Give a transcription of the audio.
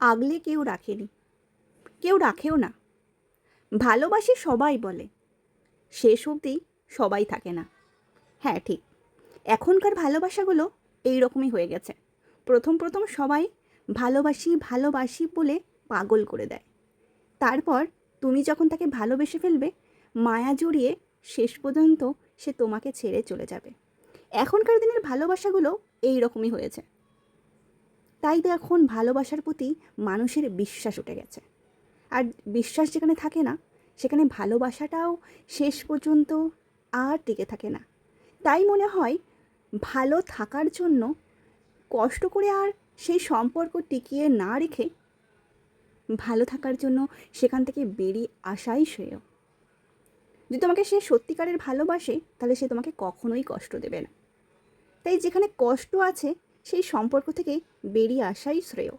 আগলে কেউ রাখেনি। কেউ রাখেও না। ভালোবাসি সবাই বলে। শেষ অবধি সবাই থাকে না। হ্যাঁ ঠিক। এখনকার ভালোবাসাগুলো এই রকমই হয়ে গেছে। প্রথম প্রথম সবাই ভালোবাসি ভালোবাসি বলে পাগল করে দেয়। তারপর তুমি যখন তাকে ভালোবেসে ফেলবে, মায়া জড়িয়ে শেষ পর্যন্ত সে তোমাকে ছেড়ে চলে যাবে। এখনকার দিনের ভালোবাসাগুলো এই রকমই হয়েছে। তাই তো এখন ভালোবাসার প্রতি মানুষের বিশ্বাস উঠে গেছে। আর বিশ্বাস যেখানে থাকে না, সেখানে ভালোবাসাটাও শেষ পর্যন্ত আর টিকে থাকে না। তাই মনে হয় ভালো থাকার জন্য কষ্ট করে আর সেই সম্পর্ক টিকিয়ে না রেখে ভালো থাকার জন্য সেখান থেকে বেরিয়ে আসাই শ্রেয়। যদি তোমাকে সে সত্যিকারের ভালোবাসে, তাহলে সে তোমাকে কখনোই কষ্ট দেবে না। তাই যেখানে কষ্ট আছে সেই সম্পর্ক থেকে বেরিয়ে আসাই শ্রেয়।